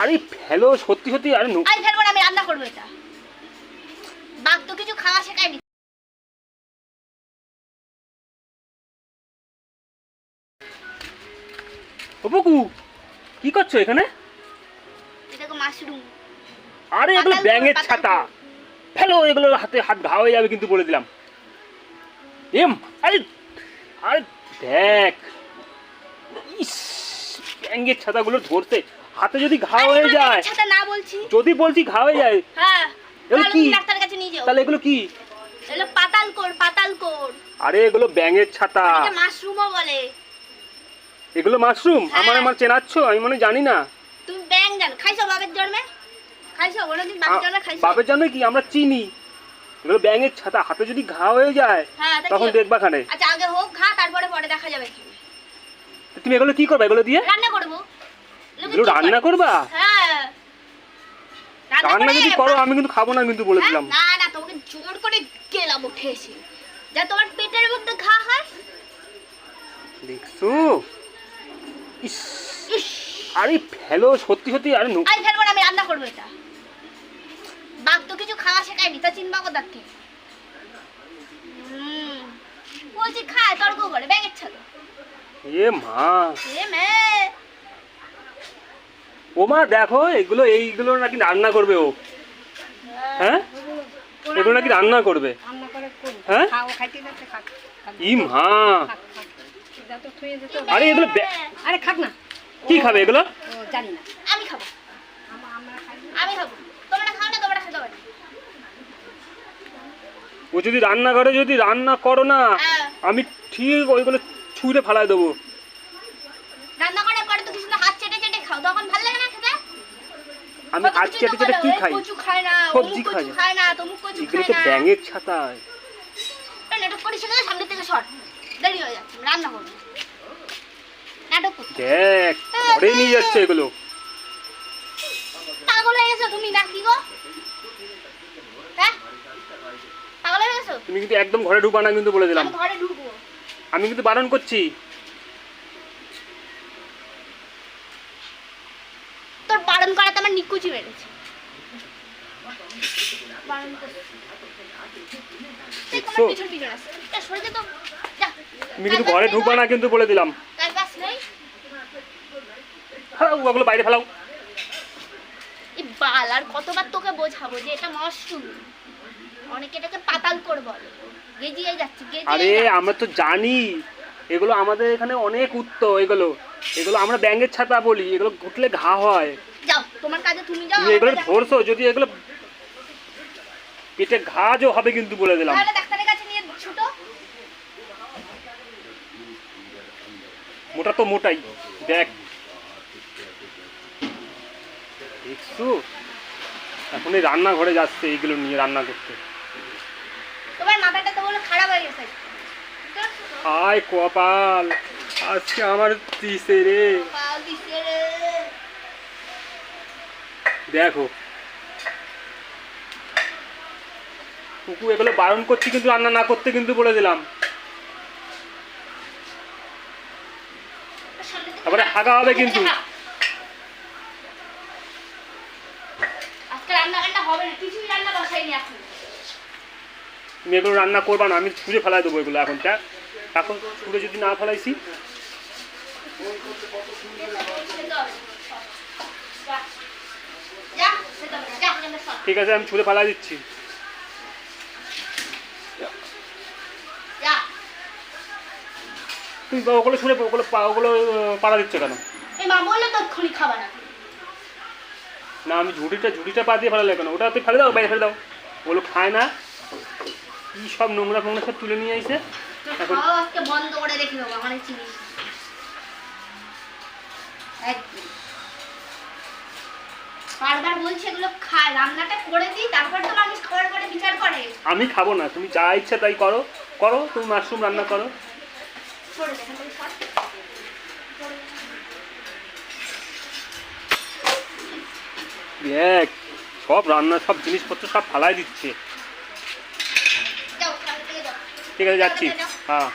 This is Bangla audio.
আরে ফেলো সত্যি সত্যি আরে নো- আমি ফেলব না আমি রান্না করব এটা। বাঘ তো কিছু খাওয়া শেখায়নি। ও পুকু কি করছ এখানে? এটা তো মাশরুম। আরে এগুলো পাতাল ব্যাঙের পাতাল ছাতা। ফেলো এগুলো হাতে হাত ঘা হয়ে যাবে কিন্তু বলে দিলাম। এম আরে আরে দেখ। ইস ব্যাঙের ছাতাগুলো ধরতে হাতে যদি ঘা হয়ে যায়। ছাতা না বলছি। যদি বলছি ঘা হয়ে যায় হ্যাঁ এগুলো কি? তুমি ডাক্তারের কাছে নিয়ে যাও। তাহলে এগুলো কি? এগুলো পাতাল কোর পাতাল কোর আরে এগুলো ব্যাঙের ছাতা। এটা মাশরুমও বলে। এগুলো মাশরুম? হ্যাঁ। আমার আমার চেনাচ্ছ আমি মনে জানি না। তুমি ব্যাং জানো। খাইছো বাবের জন্মে? খাইছো? কোনোদিন বাবের আ- জন্মে খাইছো? বাপের জন্য কি? আমরা চিনি। এগুলো ব্যাঙের ছাতা। হাতে যদি ঘা হয়ে যায় হ্যাঁ তখন? দেখবা খানে। আচ্ছা আগে হোক খা তারপরে পরে দেখা যাবে তুমি এগুলো কি করবে? এগুলো দিয়ে? রান্না করব। এগুলো রান্না করবা? হ্যাঁ। রান্না যদি করো আমি কিন্তু খাব না কিন্তু বলে দিলাম। না না তোমাকে জোর করে গেলাম উঠে এসে। যা তোমার পেটের মধ্যে ঘা হয়। দেখছ? ইস। আরে ফেলো সত্যি সত্যি আরে নো- ফেলব না আমি রান্না করব এটা। তো কিছু খাওয়া শেখায়নি তা চিনবা কোথার থেকে বলছি খায় তর্ক করে ব্যাগের ছাড়ো এ মা। এ মেয়ে। ও মা দেখো এগুলো এইগুলো নাকি রান্না করবে ও। হ্যাঁ? এগুলো নাকি রান্না করবে। হ্যাঁ? ই মা। আরে এগুলো আরে খাক না। কি খাবে এগুলো? ও জানি না। আমি খাব। আমা- আমরা খাই না। আমি খাব। তোমরা খাও না তোমরা খেতে ও যদি রান্না করে যদি রান্না করো না হ্যাঁ। আমি ঠিক ওইগুলো ছুঁড়ে ফালাই দেবো রান্না করার পরে তো কিছু না হাত চেটে চেটে খাও তখন ভালো লাগে না খেতে আমি আজকে বলে, কি খাই? সবজি তমুক এগুলো তো ব্যাঙের ছাতায় এই করিস না সামনে থেকে সর। দেরি হয়ে যাচ্ছে রান্না করব নাটক দেখ ঘরে নিয়ে যাচ্ছে এগুলো। পাগল হয়ে গেছো তুমি নাকি গো? হ্যাঁ? তুমি কিন্তু একদম ঘরে ঢুকবা না কিন্তু বলে দিলাম। ঘরে ঢুকবো। আমি কিন্তু বারণ করছি। তোর বারণ করাতে আমার নিকুচি। তুমি কিন্তু ঘরে ঢুকবা না কিন্তু বলে দিলাম। কার ওগুলো বাইরে ফেলাও। বাল আর কতবার তোকে বোঝাবো যে এটা মশরুম? অনেকে এটাকে পাতাল করে বলে। গেজিয়ে যাচ্ছে আরে আমরা তো জানি। এগুলো আমাদের এখানে অনেক উত্ত এগুলো। এগুলো আমরা ব্যাঙের ছাতা বলি এগুলো ঘুটলে ঘা হয়। যাও তোমার কাজে তুমি যাও তুমি এগুলো ধরছো যদি এগুলো পেটে ঘাজও হবে কিন্তু বলে দিলাম। তাহলে ডাক্তারের কাছে নিয়ে ছুটো। মোটা তো মোটাই দেখ। দেখছ? এখন এই রান্নাঘরে যাচ্ছে এইগুলো নিয়ে রান্না করতে। তোমার মাথাটা তো বলে খারাপ হয়ে গেছে। আয় কপাল। আজকে আমার দিছে রে। দেখো। কুকু এগুলো বারণ করছি কিন্তু রান্না না করতে কিন্তু বলে দিলাম। তারপরে হাগা হবে কিন্তু। আজকে রান্না বান্না হবে না কিছুই রান্না বসাইনি এখন। তুমি এগুলো রান্না করবা না আমি ছুঁড়ে ফেলাই দেবো এগুলো এখন তা এখন ছুঁড়ে যদি না ফেলাইছি ঠিক আছে, আমি ছুঁড়ে ফেলাই দিচ্ছি। বা ওগুলো ছুঁড়ে ওগুলো ওগুলো পাড়া দিচ্ছ কেন? না, আমি ঝুড়িটা ঝুড়িটা পা দিয়ে ফেলালে কেন? ওটা তুই ফেলে দাও, বাইরে ফেলে দাও। ওগুলো খায় না। কি সব নোংরা ফোংরা সব তুলে নিয়ে আইসে এখন বন্ধ করে রেখে দেবো মানে চিনিস একদম। বারবার বলছি এগুলো খায় রান্নাটা করে দিই তারপর তো মানুষ খাওয়ার পরে বিচার করে। আমি খাব না তুমি যা ইচ্ছা তাই করো। করো তুমি মাশরুম রান্না করো। সব রান্না সব জিনিসপত্র সব ফালাই দিচ্ছে। ঠিক আছে যাচ্ছি। হ্যাঁ।